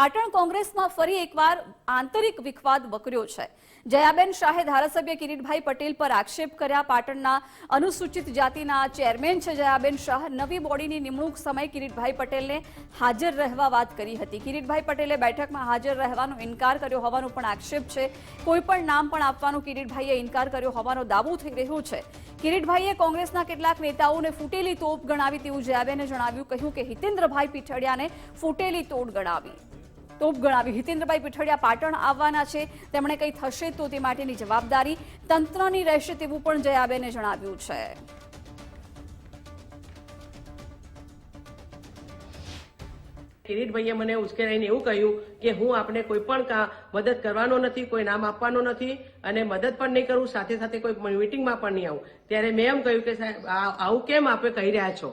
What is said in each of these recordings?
પાટણ કોંગ્રેસમાં ફરી એકવાર આંતરિક વિખવાદ વકર્યો છે. જયાબેન શાહે ધારાસભ્ય કિરીટભાઈ પટેલ પર આક્ષેપ કર્યા. પાટણના અનુસૂચિત જાતિના ચેરમેન છે જયાબેન શાહ. નવી બોડીની નિમણૂક સમયે કિરીટભાઈ પટેલને હાજર રહેવા વાત કરી હતી. કિરીટભાઈ પટેલે બેઠકમાં હાજર રહેવાનો ઇનકાર કર્યો હોવાનો પણ આક્ષેપ છે. કોઈ પણ નામ પણ આપવાનો કિરીટભાઈએ ઇનકાર કર્યો હોવાનો દાવો થઈ રહ્યો છે. કિરીટભાઈએ કોંગ્રેસના કેટલાક નેતાઓને ફૂટેલી તોપ ગણાવી તેવું જયાબેને જણાવ્યું. કહ્યું કે હિતેન્દ્રભાઈ પીઠડિયાને ફૂટેલી તોડ ગણાવી. તોપ ગણાવી હિતેન્દ્રભાઈ પીઠડિયા પાટણ આવવાના છે. તેમણે કંઈ થશે તો તે માટેની જવાબદારી તંત્રની રહેશે તેવું પણ જયાબેને જણાવ્યું છે. કિરીટભાઈએ મને ઉશ્કેરાઈને એવું કહ્યું કે હું આપણે કોઈ પણ મદદ કરવાનો નથી, કોઈ નામ આપવાનો નથી અને મદદ પણ નહીં કરું, સાથે સાથે કોઈ મિટિંગમાં પણ નહીં આવું. ત્યારે મેં એમ કહ્યું કે સાહેબ આવું કેમ આપે કહી રહ્યા છો?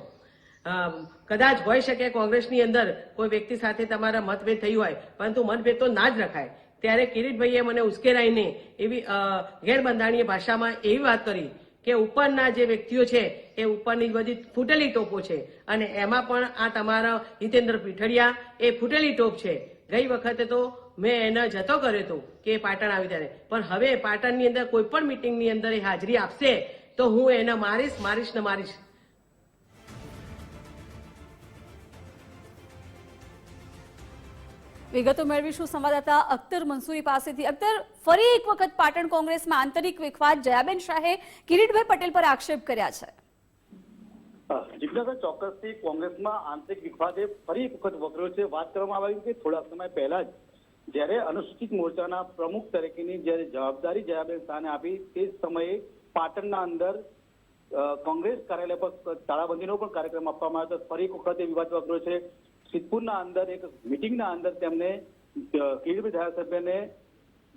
કદાચ હોઈ શકે કોંગ્રેસની અંદર કોઈ વ્યક્તિ સાથે તમારા મતભેદ થયું હોય, પરંતુ મતભેદ તો ના જ રખાય. ત્યારે કિરીટભાઈએ મને ઉશ્કેરાઈને એવી ગેરબંધાણીય ભાષામાં એવી વાત કરી કે ઉપરના જે વ્યક્તિઓ છે એ ઉપરની બધી ફૂટેલી ટોપો છે અને એમાં પણ આ તમારા હિતેન્દ્ર પીઠડિયા એ ફૂટેલી ટોપ છે. ગઈ વખતે તો મેં એને જતો કર્યો હતો કે પાટણ આવી ત્યારે. પણ હવે પાટણની અંદર કોઈ પણ મિટિંગની અંદર એ હાજરી આપશે તો હું એને મારીશ મારીશ ને મારીશ. વિગતો મેળવીશું. સંવાદદાતા અખ્તર મંસૂરી પાસેથી. અખ્તર, ફરી એક વખત પાટણ કોંગ્રેસમાં આંતરિક વિખવાદ. જયાબેન શાહે કિરીટભાઈ પટેલ પર આક્ષેપ કર્યા છે. જીજ્ઞાસા ચોક્કસથી કોંગ્રેસમાં આંતરિક વિખવાદે ફરી એક વખત વકર્યો છે. વાત કરવામાં આવી કે થોડાક સમય પહેલા જ જ્યારે અનુસૂચિત મોરચાના પ્રમુખ તરીકેની જ્યારે જવાબદારી જયાબેન શાહને આપી, તે સમયે પાટણના અંદર કોંગ્રેસ કાર્યાલય પર તાળાબંધીનો પણ કાર્યક્રમ આપવામાં આવ્યો હતો. ફરી એક વખત એ વિવાદ વકર્યો છે. સિદ્ધપુરના અંદર એક મિટિંગના અંદર તેમને કિરીટભાઈ ધારાસભ્યને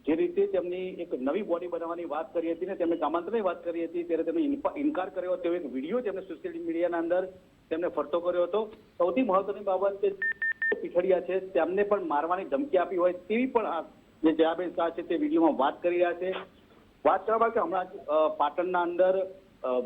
જે રીતે તેમની એક નવી બોડી બનાવવાની વાત કરી હતી ને તેમણે કામાંતરની વાત કરી હતી, ત્યારે તેમણે ઇન્ફા- ઇનકાર કર્યો તેવો એક વીડિયો તેમને સોશિયલ મીડિયાના અંદર તેમને ફરતો કર્યો હતો. સૌથી મહત્વની બાબત કે પીછડિયા છે, તેમને પણ મારવાની ધમકી આપી હોય તેવી પણ જે જયાબેન શાહ છે તે વિડીયોમાં વાત કરી રહ્યા છે. વાત કરવા કે હમણાં પાટણના અંદર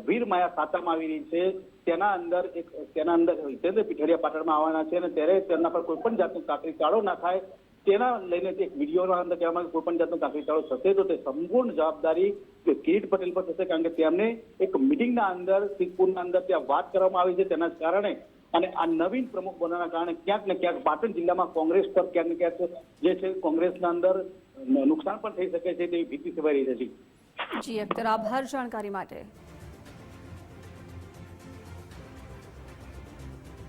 વીર માયા સાતામાં આવી રહી છે. તેના અંદર એક, તેના અંદર હિતેન્દ્ર પીઠડિયા પાટણમાં આવવાના છે અને ત્યારે તેમના પર કોઈ પણ જાતનો કાકરી ચાળો ના થાય. તેના લઈને એક વિડીયોના અંદર કહેવામાં કોઈ પણ જાતનો કાકરી ચાળો થશે તો તે સંપૂર્ણ જવાબદારી કિરીટ પટેલ પર થશે કારણ કે તેમને એક મિટિંગના અંદર સિંગપુરના અંદર ત્યાં વાત કરવામાં આવી છે. તેના કારણે અને આ નવીન પ્રમુખ બનવાના કારણે ક્યાંક ને ક્યાંક પાટણ જિલ્લામાં કોંગ્રેસ પર ક્યાંક ને ક્યાંક જે છે કોંગ્રેસના અંદર નુકસાન પણ થઈ શકે છે તેવી ભીતિ સેવાઈ રહી છે. જી, અખ્તર. આભાર જાણકારી માટે.